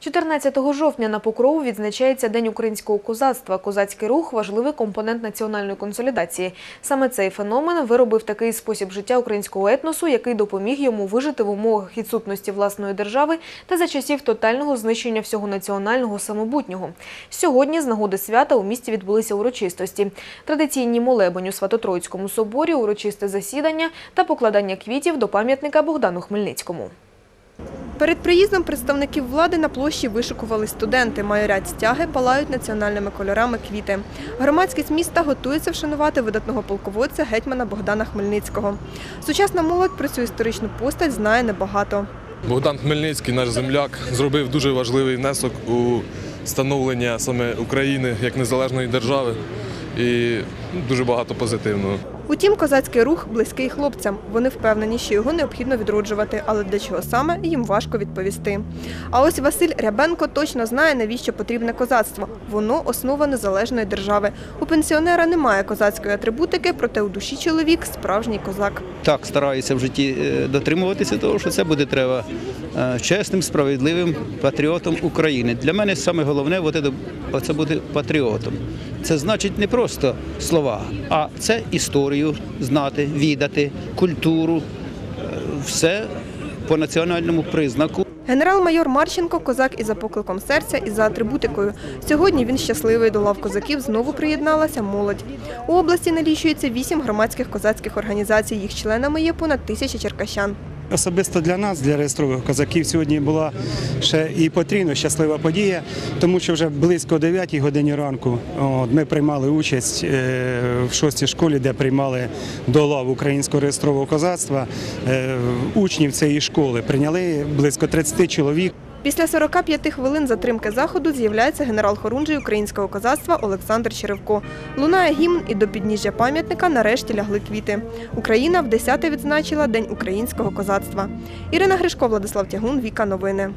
14 жовтня на Покрову відзначається День українського козацтва. Козацький рух – важливий компонент національної консолідації. Саме цей феномен виробив такий спосіб життя українського етносу, який допоміг йому вижити в умовах відсутності власної держави та за часів тотального знищення всього національного самобутнього. Сьогодні з нагоди свята у місті відбулися урочистості. Традиційні молебень у Свято-Троїцькому соборі, урочисте засідання та покладання квітів до пам'ятника Богдану Хмельницькому. Перед приїздом представників влади на площі вишикували студенти. Майорять стяги палають національними кольорами квіти. Громадськість міста готується вшанувати видатного полководця гетьмана Богдана Хмельницького. Сучасна молодь про цю історичну постать знає небагато. Богдан Хмельницький, наш земляк, зробив дуже важливий внесок у становлення саме України як незалежної держави і ну, дуже багато позитивного. Утім, козацький рух близький хлопцям. Вони впевнені, що його необхідно відроджувати, але для чого саме їм важко відповісти. А ось Василь Рябенко точно знає, навіщо потрібне козацтво. Воно основа незалежної держави. У пенсіонера немає козацької атрибутики, проте у душі чоловік справжній козак. так стараюся в житті е, дотримуватися того, що це буде треба е, чесним, справедливим патріотом України. Для мене саме головне це- бути патріотом. Це значить не просто слова, а це історію знати, відати, культуру, е, все по національному признаку. Генерал-майор Марченко козак і за покликом серця, і за атрибутикою. Сьогодні він щасливий до лав козаків знову приєдналася молодь. У області налічується вісім громадських козацьких організацій. Їх членами є понад тисяча черкащан. Особисто для нас, для реєстрових козаків, сьогодні була ще і потрійно щаслива подія, тому що вже близько 9 годині ранку ми приймали участь е, в шостій школі, де приймали до лав українського реєстрового козацтва е, учнів цієї школи. Прийняли близько 30 чоловік. Після 45 хвилин затримки заходу з'являється генерал Хорунжий українського козацтва Олександр Черевко. Лунає гімн і до підніжжя пам'ятника нарешті лягли квіти. Україна в 10-те відзначила День українського козацтва. Ірина Гришко, Владислав Тягун, Віка Новини.